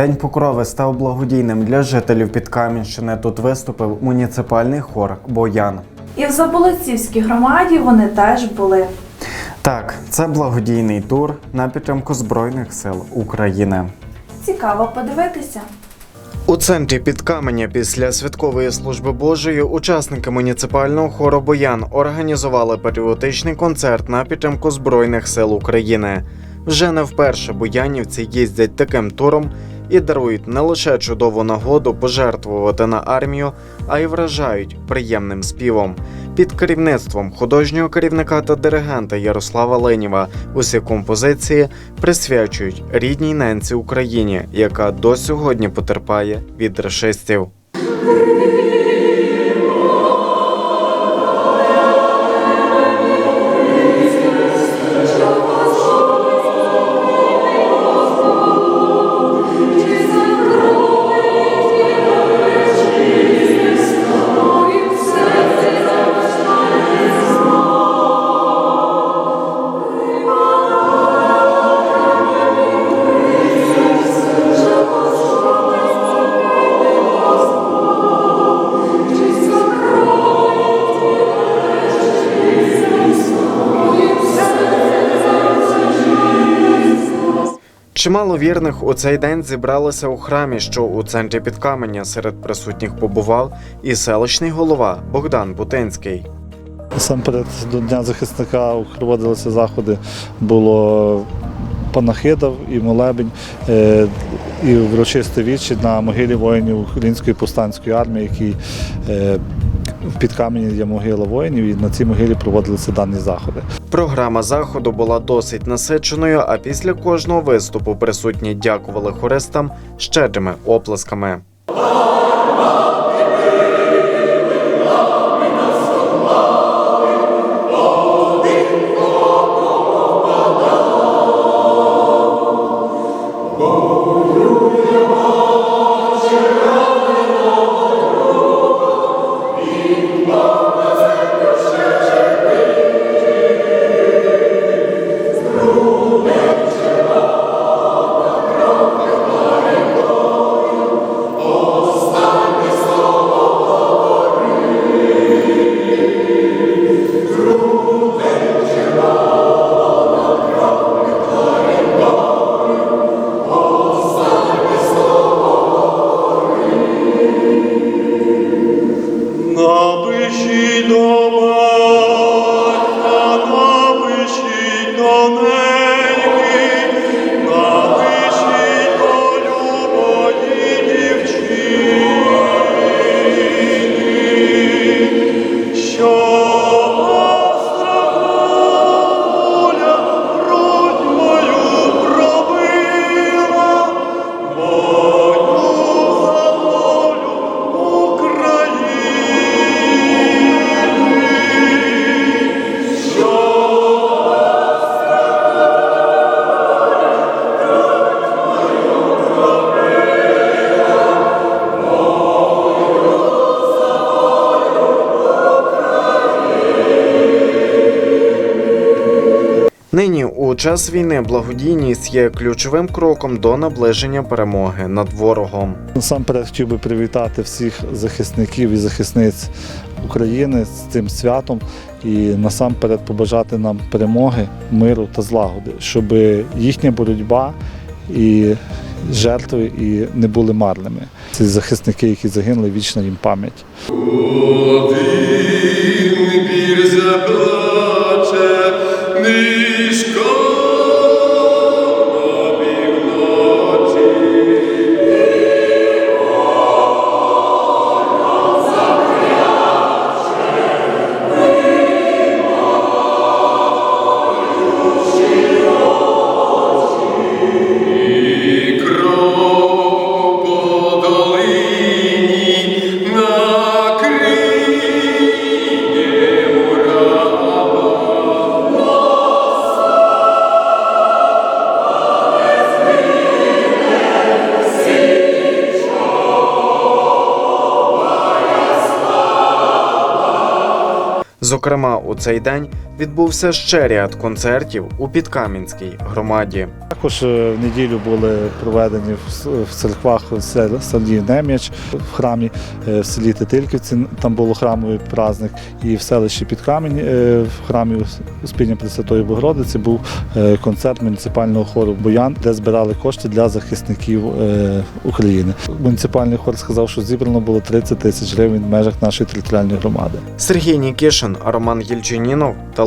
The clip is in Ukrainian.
День Покрови став благодійним для жителів Підкам'янщини. Тут виступив муніципальний хор Боян. І в Заболоцівській громаді вони теж були. Так, це благодійний тур на підтримку Збройних сил України. Цікаво подивитися. У центрі Підкаменя після святкової служби Божої учасники муніципального хору Боян організували патріотичний концерт на підтримку Збройних сил України. Вже не вперше боянівці їздять таким туром і дарують не лише чудову нагоду пожертвувати на армію, а й вражають приємним співом. Під керівництвом художнього керівника та диригента Ярослава Ленєва усі композиції присвячують рідній ненці Україні, яка до сьогодні потерпає від рашистів. Чимало вірних у цей день зібралися у храмі, що у центрі Підкаменя. Серед присутніх побував і селищний голова Богдан Бутинський. Насамперед до Дня захисника проводилися заходи, було панахида і молебень, е, і врочисте вічі на могилі воїнів Української повстанської армії, які е, в Підкам'яні є могила воїнів, і на цій могилі проводилися дані заходи. Програма заходу була досить насиченою, а після кожного виступу присутні дякували хористам щедрими оплесками. Нині у час війни благодійність є ключовим кроком до наближення перемоги над ворогом. Насамперед хотів би привітати всіх захисників і захисниць України з цим святом і насамперед побажати нам перемоги, миру та злагоди, щоб їхня боротьба і жертви і не були марними. Ці захисники, які загинули, вічна їм пам'ять. Зокрема, у цей день відбувся ще ряд концертів у Підкам'янській громаді. Також е, в неділю були проведені в церквах в селі Нем'яч, в храмі е, в селі Тетильківці, там було храмовий праздник, і в селищі Підкамінь е, в храмі Успіння Пресвятої Богородиці був концерт муніципального хору Боян, де збирали кошти для захисників України. Муніципальний хор сказав, що зібрано було 30 тисяч гривень в межах нашої територіальної громади. Сергій Нікішин, Роман Єльчинінов,